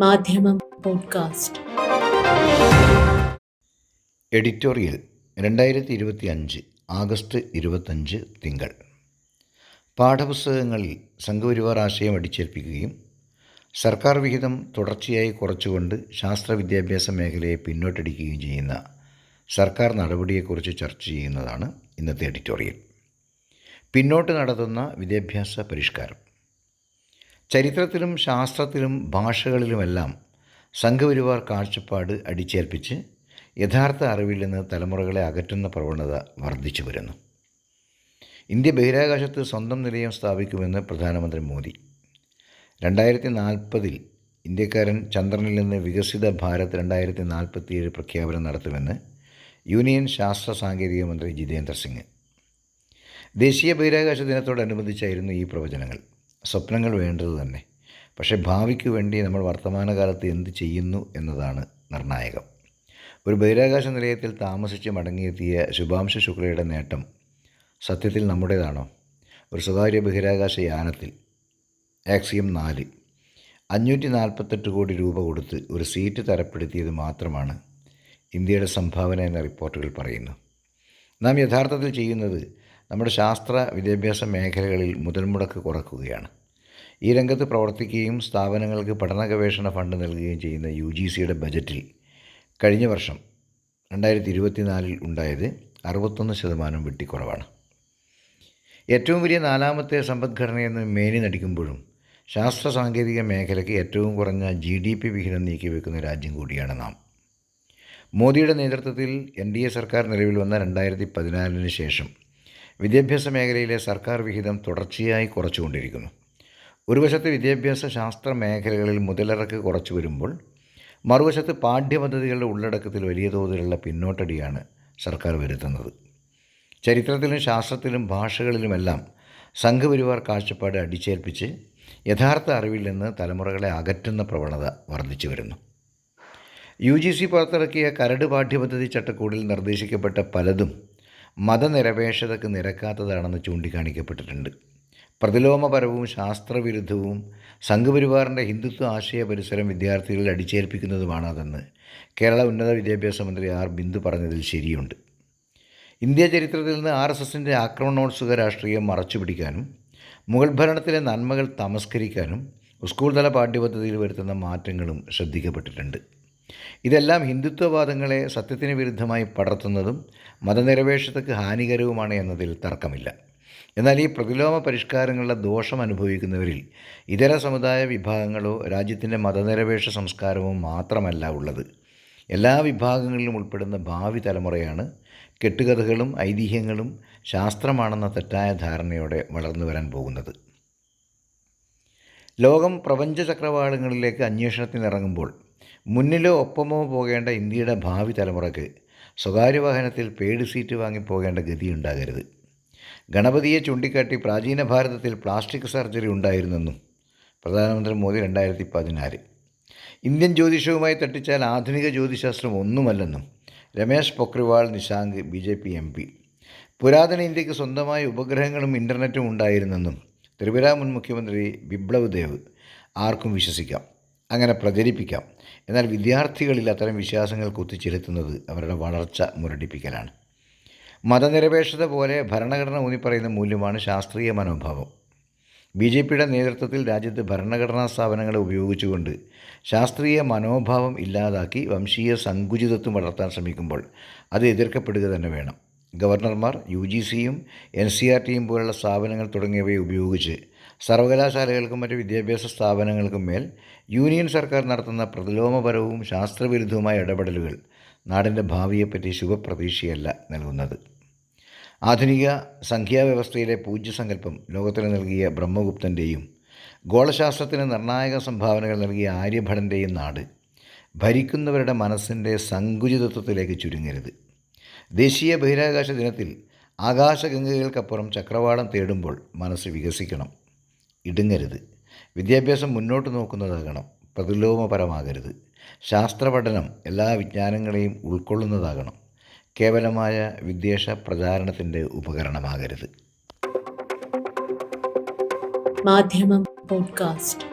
മാധ്യമം podcast. Editorial രണ്ടായിരത്തി ഇരുപത്തി അഞ്ച് ആഗസ്റ്റ് ഇരുപത്തഞ്ച് തിങ്കൾ. പാഠപുസ്തകങ്ങളിൽ സംഘപരിവാർ ആശയം അടിച്ചേൽപ്പിക്കുകയും സർക്കാർ വിഹിതം തുടർച്ചയായി കുറച്ചുകൊണ്ട് ശാസ്ത്ര വിദ്യാഭ്യാസ മേഖലയെ പിന്നോട്ടടിക്കുകയും ചെയ്യുന്ന സർക്കാർ നടപടിയെക്കുറിച്ച് ചർച്ച ചെയ്യുന്നതാണ് ഇന്നത്തെ എഡിറ്റോറിയൽ. പിന്നോട്ട് നടത്തുന്ന വിദ്യാഭ്യാസ പരിഷ്കാരം. ചരിത്രത്തിലും ശാസ്ത്രത്തിലും ഭാഷകളിലുമെല്ലാം സംഘപരിവാർ കാഴ്ചപ്പാട് അടിച്ചേൽപ്പിച്ച് യഥാർത്ഥ അറിവിൽ നിന്ന് തലമുറകളെ അകറ്റുന്ന പ്രവണത വർദ്ധിച്ചു വരുന്നു. ഇന്ത്യ ബഹിരാകാശത്ത് സ്വന്തം നിലയം സ്ഥാപിക്കുമെന്ന് പ്രധാനമന്ത്രി മോദി. രണ്ടായിരത്തി നാൽപ്പതിൽ ഇന്ത്യക്കാരൻ ചന്ദ്രനിൽ നിന്ന് വികസിത ഭാരത് രണ്ടായിരത്തി നാൽപ്പത്തിയേഴ് പ്രഖ്യാപനം നടത്തുമെന്ന് യൂണിയൻ ശാസ്ത്ര സാങ്കേതിക മന്ത്രി ജിതേന്ദ്ര സിംഗ്. ദേശീയ ബഹിരാകാശ ദിനത്തോടനുബന്ധിച്ചായിരുന്നു ഈ പ്രവചനങ്ങൾ. സ്വപ്നങ്ങൾ വേണ്ടത് തന്നെ. പക്ഷേ ഭാവിക്ക് വേണ്ടി നമ്മൾ വർത്തമാനകാലത്ത് എന്ത് ചെയ്യുന്നു എന്നതാണ് നിർണായകം. ഒരു ബഹിരാകാശ നിലയത്തിൽ താമസിച്ച് മടങ്ങിയെത്തിയ ശുഭാംശു ശുക്ലയുടെ നേട്ടം സത്യത്തിൽ നമ്മുടേതാണോ? ഒരു സ്വകാര്യ ബഹിരാകാശ യാനത്തിൽ ആക്സിയം നാല് അഞ്ഞൂറ്റി നാൽപ്പത്തെട്ട് കോടി രൂപ കൊടുത്ത് ഒരു സീറ്റ് തരപ്പെടുത്തിയത് മാത്രമാണ് ഇന്ത്യയുടെ സംഭാവന എന്ന റിപ്പോർട്ടുകൾ പറയുന്നു നാം യഥാർത്ഥത്തിൽ ചെയ്യുന്നത് നമ്മുടെ ശാസ്ത്ര വിദ്യാഭ്യാസ മേഖലകളിൽ മുതൽമുടക്ക് കുറക്കുകയാണ്. ഈ രംഗത്ത് പ്രവർത്തിക്കുകയും സ്ഥാപനങ്ങൾക്ക് പഠന ഗവേഷണ ഫണ്ട് നൽകുകയും ചെയ്യുന്ന യു ജി സിയുടെ ബജറ്റിൽ കഴിഞ്ഞ വർഷം രണ്ടായിരത്തി ഇരുപത്തിനാലിൽ ഉണ്ടായത് അറുപത്തൊന്ന് ശതമാനം വെട്ടിക്കുറവാണ്. ഏറ്റവും വലിയ നാലാമത്തെ സമ്പദ്ഘടനയെന്ന് മേനി നടിക്കുമ്പോഴും ശാസ്ത്ര സാങ്കേതിക മേഖലയ്ക്ക് ഏറ്റവും കുറഞ്ഞ ജി ഡി പി വിഹിതം നീക്കിവെക്കുന്ന രാജ്യം കൂടിയാണ് നാം. മോദിയുടെ നേതൃത്വത്തിൽ എൻ ഡി എ സർക്കാർ നിലവിൽ വന്ന രണ്ടായിരത്തി പതിനാലിന് ശേഷം വിദ്യാഭ്യാസ മേഖലയിലെ സർക്കാർ വിഹിതം തുടർച്ചയായി കുറച്ചുകൊണ്ടിരിക്കുന്നു. ഒരു വശത്ത് വിദ്യാഭ്യാസ ശാസ്ത്ര മേഖലകളിൽ മുതലിറക്ക് കുറച്ചു വരുമ്പോൾ മറുവശത്ത് പാഠ്യപദ്ധതികളുടെ ഉള്ളടക്കത്തിൽ വലിയ തോതിലുള്ള പിന്നോട്ടടിയാണ് സർക്കാർ വരുത്തുന്നത്. ചരിത്രത്തിലും ശാസ്ത്രത്തിലും ഭാഷകളിലുമെല്ലാം സംഘപരിവാർ കാഴ്ചപ്പാട് അടിച്ചേൽപ്പിച്ച് യഥാർത്ഥ അറിവിൽ നിന്ന് തലമുറകളെ അകറ്റുന്ന പ്രവണത വർദ്ധിച്ചു വരുന്നു. യു ജി സി പുറത്തിറക്കിയ കരട് പാഠ്യപദ്ധതി ചട്ടക്കൂടിൽ നിർദ്ദേശിക്കപ്പെട്ട പലതും മതനിരപേക്ഷതയ്ക്ക് നിരക്കാത്തതാണെന്ന് ചൂണ്ടിക്കാണിക്കപ്പെട്ടിട്ടുണ്ട്. പ്രതിലോമപരവും ശാസ്ത്രവിരുദ്ധവും സംഘപരിവാറിന്റെ ഹിന്ദുത്വ ആശയ പരിസരം വിദ്യാർത്ഥികളിൽ അടിച്ചേൽപ്പിക്കുന്നതുമാണ് അതെന്ന് കേരള ഉന്നത വിദ്യാഭ്യാസ മന്ത്രി ആർ ബിന്ദു പറഞ്ഞതിൽ ശരിയുണ്ട്. ഇന്ത്യ ചരിത്രത്തിൽ നിന്ന് ആർ എസ് എസിന്റെ ആക്രമണോത്സുക രാഷ്ട്രീയം മറച്ചുപിടിക്കാനും മുഗൾ ഭരണത്തിലെ നന്മകൾ തമസ്കരിക്കാനും സ്കൂൾ തല പാഠ്യപദ്ധതിയിൽ വരുത്തുന്ന മാറ്റങ്ങളും ശ്രദ്ധിക്കപ്പെട്ടിട്ടുണ്ട്. ഇതെല്ലാം ഹിന്ദുത്വവാദങ്ങളെ സത്യത്തിന് വിരുദ്ധമായി പടർത്തുന്നതും മതനിരപേക്ഷതയ്ക്ക് ഹാനികരവുമാണ് എന്നതിൽ തർക്കമില്ല. എന്നാൽ ഈ പ്രതിലോമ പരിഷ്കാരങ്ങളുടെ ദോഷം അനുഭവിക്കുന്നവരിൽ ഇതര സമുദായ വിഭാഗങ്ങളോ രാജ്യത്തിന്റെ മതനിരപേക്ഷ സംസ്കാരമോ മാത്രമല്ല ഉള്ളത്. എല്ലാ വിഭാഗങ്ങളിലും ഉൾപ്പെടുന്ന ഭാവി തലമുറയാണ് കെട്ടുകഥകളും ഐതിഹ്യങ്ങളും ശാസ്ത്രമാണെന്ന തെറ്റായ ധാരണയോടെ വളർന്നു വരാൻ പോകുന്നത്. ലോകം പ്രപഞ്ച ചക്രവാളങ്ങളിലേക്ക് അന്വേഷണത്തിനിറങ്ങുമ്പോൾ മുന്നിലോ ഒപ്പമോ പോകേണ്ട ഇന്ത്യയുടെ ഭാവി തലമുറയ്ക്ക് സ്വകാര്യ വാഹനത്തിൽ പേഡ് സീറ്റ് വാങ്ങി പോകേണ്ട ഗതിയുണ്ടാകരുത് ഗണപതിയെ ചൂണ്ടിക്കാട്ടി പ്രാചീന ഭാരതത്തിൽ പ്ലാസ്റ്റിക് സർജറി ഉണ്ടായിരുന്നെന്നും പ്രധാനമന്ത്രി മോദി രണ്ടായിരത്തി പതിനാല് ഇന്ത്യൻ ജ്യോതിഷവുമായി തട്ടിച്ചാൽ ആധുനിക ജ്യോതിശാസ്ത്രം ഒന്നുമല്ലെന്നും Ramesh Pokhriyal Nishank B J P M P. പുരാതന ഇന്ത്യയ്ക്ക് സ്വന്തമായ ഉപഗ്രഹങ്ങളും ഇന്റർനെറ്റും ഉണ്ടായിരുന്നെന്നും ത്രിപുര മുൻ മുഖ്യമന്ത്രി ബിപ്ലവ് ദേവ് ആർക്കും വിശ്വസിക്കാം. അങ്ങനെ പ്രചരിപ്പിക്കാം. എന്നാൽ വിദ്യാർത്ഥികളിൽ അത്തരം വിശ്വാസങ്ങൾ കുത്തിച്ചിരുത്തുന്നത് അവരുടെ വളർച്ച മുരടിപ്പിക്കലാണ്. മതനിരപേക്ഷത പോലെ ഭരണഘടന ഊന്നിപ്പറയുന്ന മൂല്യമാണ് ശാസ്ത്രീയ മനോഭാവം. ബി ജെ പിയുടെ നേതൃത്വത്തിൽ രാജ്യത്ത് ഭരണഘടനാ സ്ഥാപനങ്ങളെ ഉപയോഗിച്ചുകൊണ്ട് ശാസ്ത്രീയ മനോഭാവം ഇല്ലാതാക്കി വംശീയ സങ്കുചിതത്വം വളർത്താൻ ശ്രമിക്കുമ്പോൾ അത് എതിർക്കപ്പെടുക തന്നെ വേണം. ഗവർണർമാർ യു ജി സിയും എൻ സി ആർ ടിയും പോലുള്ള സ്ഥാപനങ്ങൾ തുടങ്ങിയവയെ ഉപയോഗിച്ച് സർവകലാശാലകൾക്കും മറ്റ് വിദ്യാഭ്യാസ സ്ഥാപനങ്ങൾക്കും മേൽ യൂണിയൻ സർക്കാർ നടത്തുന്ന പ്രതിലോമപരവും ശാസ്ത്രവിരുദ്ധവുമായ ഇടപെടലുകൾ നാടിന്റെ ഭാവിയെപ്പറ്റി ശുഭപ്രതീക്ഷയല്ല നൽകുന്നത്. ആധുനിക സംഖ്യാവ്യവസ്ഥയിലെ പൂജ്യസങ്കല്പം ലോകത്തിന് നൽകിയ ബ്രഹ്മഗുപ്തന്റെയും ഗോളശാസ്ത്രത്തിന് നിർണായക സംഭാവനകൾ നൽകിയ ആര്യഭടന്റെയും നാട് ഭരിക്കുന്നവരുടെ മനസ്സിന്റെ സങ്കുചിതത്വത്തിലേക്ക് ചുരുങ്ങരുത്. ദേശീയ ബഹിരാകാശ ദിനത്തിൽ ആകാശഗംഗകൾക്കപ്പുറം ചക്രവാളം തേടുമ്പോൾ മനസ്സ് വികസിക്കണം. ഇടുങ്ങരുത്. വിദ്യാഭ്യാസം മുന്നോട്ട് നോക്കുന്നതാകണം പ്രതിലോമപരമാകരുത്. ശാസ്ത്രപഠനം എല്ലാ വിജ്ഞാനങ്ങളെയും ഉൾക്കൊള്ളുന്നതാകണം. കേവലമായ വിദ്വേഷ പ്രചാരണത്തിന്റെ ഉപകരണമാകരുത്. മാധ്യമം പോഡ്കാസ്റ്റ്.